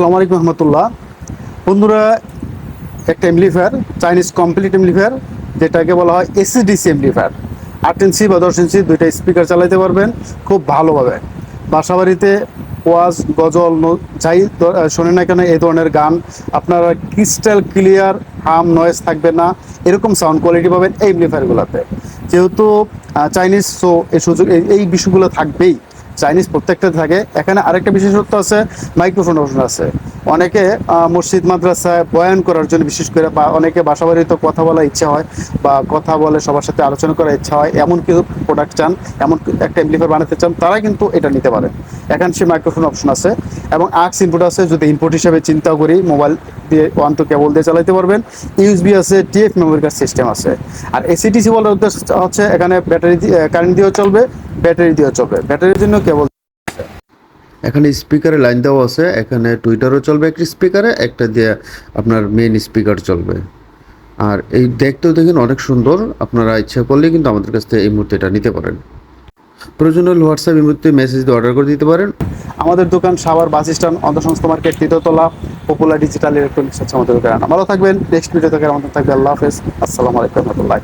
আসসালামু আলাইকুম রহমতুল্লাহ। বন্ধুরা, একটা এমপ্লিফায়ার চাইনিজ কমপ্লিট এমপ্লিফায়ার যেটাকে বলা হয় এসিডিসি এমপ্লিফায়ার আট ইঞ্চি বা দশ ইঞ্চি দুইটা স্পিকার চালাতে পারবেন, খুব ভালোভাবে। বাসাবাড়িতে ওয়াজ, গজল যাই শোনেন না কেন, এই ধরনের গান আপনারা ক্রিস্টাল ক্লিয়ার হাম নয়েজ থাকবে না। এরকম সাউন্ড কোয়ালিটি পাবেন এই এমপ্লিফায়ারগুলোতে যেহেতু চাইনিজ সো এই সুযোগ এই বিষয়গুলো থাকবেই। চাইনিজ প্রত্যেকটা থাকে। এখানে আরেকটা বিশেষত্ব আছে মাইক্রোফোন অপশন আছে। অনেকে মসজিদ মাদ্রাসায় বয়ান করার জন্য বিশেষ করে বা অনেকে বাসা বাড়িতে কথা বলার ইচ্ছা হয় বা কথা বলে সবার সাথে আলোচনা করার ইচ্ছা হয়, এমন কিছু প্রোডাক্ট চান, এমন একটা এমপ্লিফায়ার বানাতে চান, তারা কিন্তু এটা নিতে পারে। এখানে সে মাইক্রোফোন অপশন আছে এবং আক্স ইনপুট আছে, যদি ইনপুট হিসাবে চিন্তা করি মোবাইল দিয়ে ওয়ান টু কেবল দিয়ে চালাতে পারবেন। ইউএসবি আছে টিএফ মেমোরি কার্ড সিস্টেম আছে। আর এসিটিসি বলার উদ্দেশ্য হচ্ছে, এখানে ব্যাটারি কারেন্ট দিয়েও চলবে ব্যাটারি দিয়েও চলবে। ব্যাটারির জন্য কেবল এখানে স্পিকারে লাইন দেওয়া আছে, এখানে টুইটারও চলবে একটি স্পিকারে একটা দিয়ে আপনার মেইন স্পিকার চলবে। আর এই দেখতেও দেখেন অনেক সুন্দর, আপনারা ইচ্ছা করলে কিন্তু আমাদের কাছ থেকে এই মুহূর্তে এটা নিতে পারেন। প্রয়োজন হলে হোয়াটসঅ্যাপ এই মুহূর্তে মেসেজ দিয়ে অর্ডার করে দিতে পারেন। আমাদের দোকান সাভার বাস স্ট্যান্ড অন্তঃসংস্থ মার্কেট তৃতীয়তলা পপুলার ডিজিটাল ইলেকট্রনিক্স হচ্ছে আমাদের দোকান। ভালো থাকবেন নেক্সট ভিডিও থেকে আমাদের থাকবে। আল্লাহ হাফেজ। আসসালামু আলাইকুম রহমতুল্লাহ